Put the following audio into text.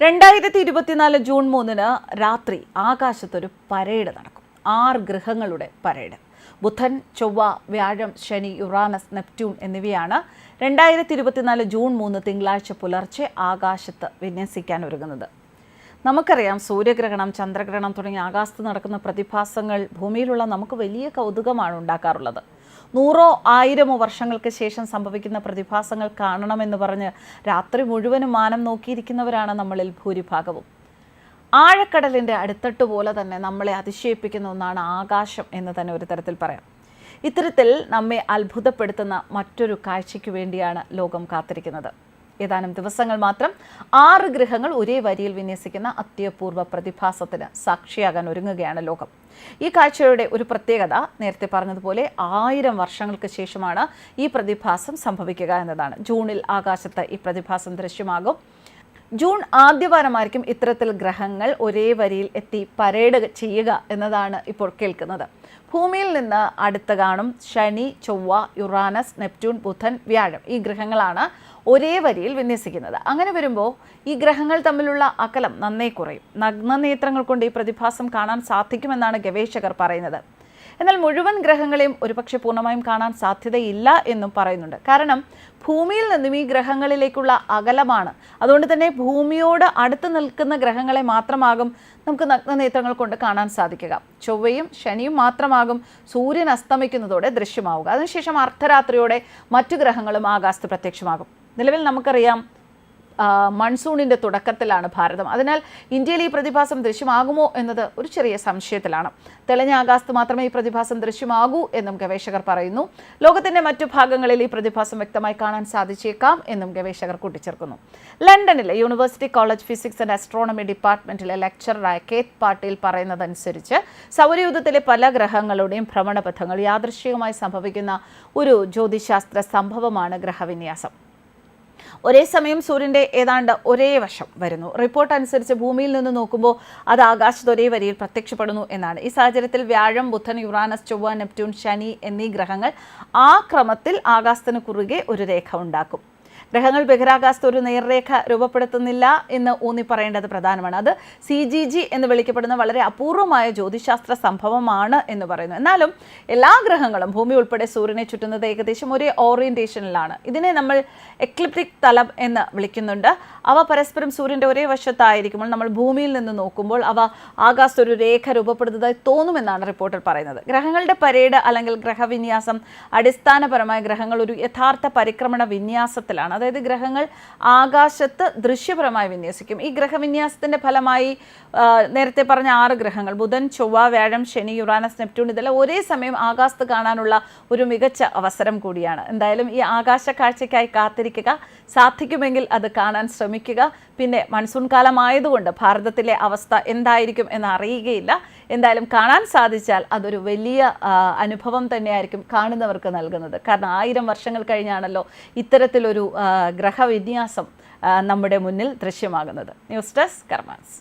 രണ്ടായിരത്തി ഇരുപത്തിനാല് ജൂൺ മൂന്നിന് രാത്രി ആകാശത്തൊരു പരേഡ് നടക്കും. ആറ് ഗ്രഹങ്ങളുടെ പരേഡ്. ബുധൻ ചൊവ്വ വ്യാഴം ശനി യുറാനസ് നെപ്റ്റ്യൂൺ എന്നിവയാണ് രണ്ടായിരത്തി ഇരുപത്തിനാല് ജൂൺ മൂന്ന് തിങ്കളാഴ്ച പുലർച്ചെ ആകാശത്ത് വിന്യസിക്കാൻ ഒരുങ്ങുന്നത്. നമുക്കറിയാം സൂര്യഗ്രഹണം ചന്ദ്രഗ്രഹണം തുടങ്ങിയ ആകാശത്ത് നടക്കുന്ന പ്രതിഭാസങ്ങൾ ഭൂമിയിലുള്ള നമുക്ക് വലിയ കൗതുകമാണ് ഉണ്ടാക്കാറുള്ളത്. നൂറോ ആയിരമോ വർഷങ്ങൾക്ക് ശേഷം സംഭവിക്കുന്ന പ്രതിഭാസങ്ങൾ കാണണമെന്ന് പറഞ്ഞ് രാത്രി മുഴുവനും മാനം നോക്കിയിരിക്കുന്നവരാണ് നമ്മളിൽ ഭൂരിഭാഗവും. ആഴക്കടലിന്റെ അടുത്തട്ട് പോലെ തന്നെ നമ്മളെ അതിശയിപ്പിക്കുന്ന ഒന്നാണ് ആകാശം എന്ന് തന്നെ ഒരു തരത്തിൽ പറയാം. ഇത്തരത്തിൽ നമ്മെ അത്ഭുതപ്പെടുത്തുന്ന മറ്റൊരു കാഴ്ചയ്ക്ക് വേണ്ടിയാണ് ലോകം കാത്തിരിക്കുന്നത്. ഏതാനും ദിവസങ്ങൾ മാത്രം ആറ് ഗ്രഹങ്ങൾ ഒരേ വരിയിൽ വിന്യസിക്കുന്ന അത്യപൂർവ പ്രതിഭാസത്തിന് സാക്ഷിയാകാൻ ഒരുങ്ങുകയാണ് ലോകം. ഈ കാഴ്ചയുടെ ഒരു പ്രത്യേകത നേരത്തെ പറഞ്ഞതുപോലെ ആയിരം വർഷങ്ങൾക്ക് ശേഷമാണ് ഈ പ്രതിഭാസം സംഭവിക്കുക എന്നതാണ്. ജൂണിൽ ആകാശത്ത് ഈ പ്രതിഭാസം ദൃശ്യമാകും. ജൂൺ ആദ്യവാരമായിരിക്കും ഇത്തരത്തിൽ ഗ്രഹങ്ങൾ ഒരേ വരിയിൽ എത്തി പരേഡ് ചെയ്യുക എന്നതാണ് ഇപ്പോൾ കേൾക്കുന്നത്. ഭൂമിയിൽ നിന്ന് അടുത്ത് കാണും ശനി ചൊവ്വ യുറാനസ് നെപ്റ്റ്യൂൺ ബുധൻ വ്യാഴം ഈ ഗ്രഹങ്ങളാണ് ഒരേ വരിയിൽ വിന്യസിക്കുന്നത്. അങ്ങനെ വരുമ്പോൾ ഈ ഗ്രഹങ്ങൾ തമ്മിലുള്ള അകലം നന്നേ കുറയും. നഗ്നനേത്രങ്ങൾ കൊണ്ട് ഈ പ്രതിഭാസം കാണാൻ സാധിക്കുമെന്നാണ് ഗവേഷകർ പറയുന്നത്. എന്നാൽ മുഴുവൻ ഗ്രഹങ്ങളെയും ഒരുപക്ഷെ പൂർണമായും കാണാൻ സാധ്യതയില്ല എന്നും പറയുന്നുണ്ട്. കാരണം ഭൂമിയിൽ നിന്നും ഈ ഗ്രഹങ്ങളിലേക്കുള്ള അകലമാണ്. അതുകൊണ്ട് തന്നെ ഭൂമിയോട് അടുത്ത് നിൽക്കുന്ന ഗ്രഹങ്ങളെ മാത്രമാകും നമുക്ക് നഗ്നനേത്രങ്ങൾ കൊണ്ട് കാണാൻ സാധിക്കുക. ചൊവ്വയും ശനിയും മാത്രമാകും സൂര്യൻ അസ്തമിക്കുന്നതോടെ ദൃശ്യമാവുക. അതിനുശേഷം അർദ്ധരാത്രിയോടെ മറ്റു ഗ്രഹങ്ങളും ആകാശത്ത് പ്രത്യക്ഷമാകും. നിലവിൽ നമുക്കറിയാം മൺസൂണിന്റെ തുടക്കത്തിലാണ് ഭാരതം. അതിനാൽ ഇന്ത്യയിൽ ഈ പ്രതിഭാസം ദൃശ്യമാകുമോ എന്നത് ഒരു ചെറിയ സംശയത്തിലാണ്. തെളിഞ്ഞ ആകാശത്ത് മാത്രമേ ഈ പ്രതിഭാസം ദൃശ്യമാകൂ എന്നും ഗവേഷകർ പറയുന്നു. ലോകത്തിന്റെ മറ്റു ഭാഗങ്ങളിൽ ഈ പ്രതിഭാസം വ്യക്തമായി കാണാൻ സാധിച്ചേക്കാം എന്നും ഗവേഷകർ കൂട്ടിച്ചേർക്കുന്നു. ലണ്ടനിലെ university college physics and astronomy ഡിപ്പാർട്ട്മെന്റിലെ ലെക്ചററായ കേത് പാട്ടീൽ പറയുന്നതനുസരിച്ച് സൗരയൂഥത്തിലെ പല ഗ്രഹങ്ങളുടെയും ഭ്രമണപഥങ്ങൾ യാദൃശ്ചികമായി സംഭവിക്കുന്ന ഒരു ജ്യോതിശാസ്ത്ര സംഭവമാണ് ഗ്രഹവിന്യാസം. ഒരേ സമയം സൂര്യന്റെ ഏതാണ്ട് ഒരേ വശം വരുന്നു. റിപ്പോർട്ട് അനുസരിച്ച് ഭൂമിയിൽ നിന്ന് നോക്കുമ്പോൾ അത് ആകാശത്ത് ഒരേ വരിയിൽ പ്രത്യക്ഷപ്പെടുന്നു എന്നാണ്. ഈ സാഹചര്യത്തിൽ വ്യാഴം ബുധൻ യുറാനസ് ചൊവ്വ നെപ്റ്റ്യൂൺ ശനി എന്നീ ഗ്രഹങ്ങൾ ആ ക്രമത്തിൽ ആകാശത്തിന് കുറുകെ ഒരു രേഖ ഉണ്ടാക്കും. ഗ്രഹങ്ങൾ ബഹിരാകാശത്ത് ഒരു നേർരേഖ രൂപപ്പെടുത്തുന്നില്ല എന്ന് ഊന്നി പറയേണ്ടത് പ്രധാനമാണ്. അത് സി ജി ജി എന്ന് വിളിക്കപ്പെടുന്ന വളരെ അപൂർവമായ ജ്യോതിശാസ്ത്ര സംഭവമാണ് എന്ന് പറയുന്നു. എന്നാലും എല്ലാ ഗ്രഹങ്ങളും ഭൂമി ഉൾപ്പെടെ സൂര്യനെ ചുറ്റുന്നത് ഏകദേശം ഒരേ ഓറിയന്റേഷനിലാണ്. ഇതിനെ നമ്മൾ എക്ലിപ്റ്റിക് തലം എന്ന് വിളിക്കുന്നുണ്ട്. അവ പരസ്പരം സൂര്യന്റെ ഒരേ വശത്തായിരിക്കുമ്പോൾ നമ്മൾ ഭൂമിയിൽ നിന്ന് നോക്കുമ്പോൾ അവ ആകാശത്ത് ഒരു രേഖ രൂപപ്പെടുന്നതായി തോന്നുമെന്നാണ് റിപ്പോർട്ടിൽ പറയുന്നത്. ഗ്രഹങ്ങളുടെ പരേഡ് അല്ലെങ്കിൽ ഗ്രഹവിന്യാസം അടിസ്ഥാനപരമായ ഗ്രഹങ്ങൾ ഒരു യഥാർത്ഥ പരിക്രമണ വിന്യാസത്തിലാണ്. അതായത് ഗ്രഹങ്ങൾ ആകാശത്ത് ദൃശ്യപരമായി വിന്യസിക്കും. ഈ ഗ്രഹവിന്യാസത്തിന്റെ ഫലമായി നേരത്തെ പറഞ്ഞ ആറ് ഗ്രഹങ്ങൾ ബുധൻ ചൊവ്വ വ്യാഴം ശനി യുറാനസ് നെപ്റ്റ്യൂൺ ഇതെല്ലാം ഒരേ സമയം ആകാശത്ത് കാണാനുള്ള ഒരു മികച്ച അവസരം കൂടിയാണ്. എന്തായാലും ഈ ആകാശ കാഴ്ചയ്ക്കായി കാത്തിരിക്കുക. സാധിക്കുമെങ്കിൽ അത് കാണാൻ ശ്രമിക്കുക. പിന്നെ മൺസൂൺ കാലമായതുകൊണ്ട് ഭാരതത്തിലെ അവസ്ഥ എന്തായിരിക്കും എന്ന് അറിയുകയില്ല. എന്തായാലും കാണാൻ സാധിച്ചാൽ അതൊരു വലിയ അനുഭവം തന്നെയായിരിക്കും കാണുന്നവർക്ക് നൽകുന്നത്. കാരണം ആയിരം വർഷങ്ങൾ കഴിഞ്ഞാണല്ലോ ഇത്തരത്തിലൊരു ഗ്രഹവിന്യാസം നമ്മുടെ മുന്നിൽ ദൃശ്യമാകുന്നത്. News desk കർമാൻസ്.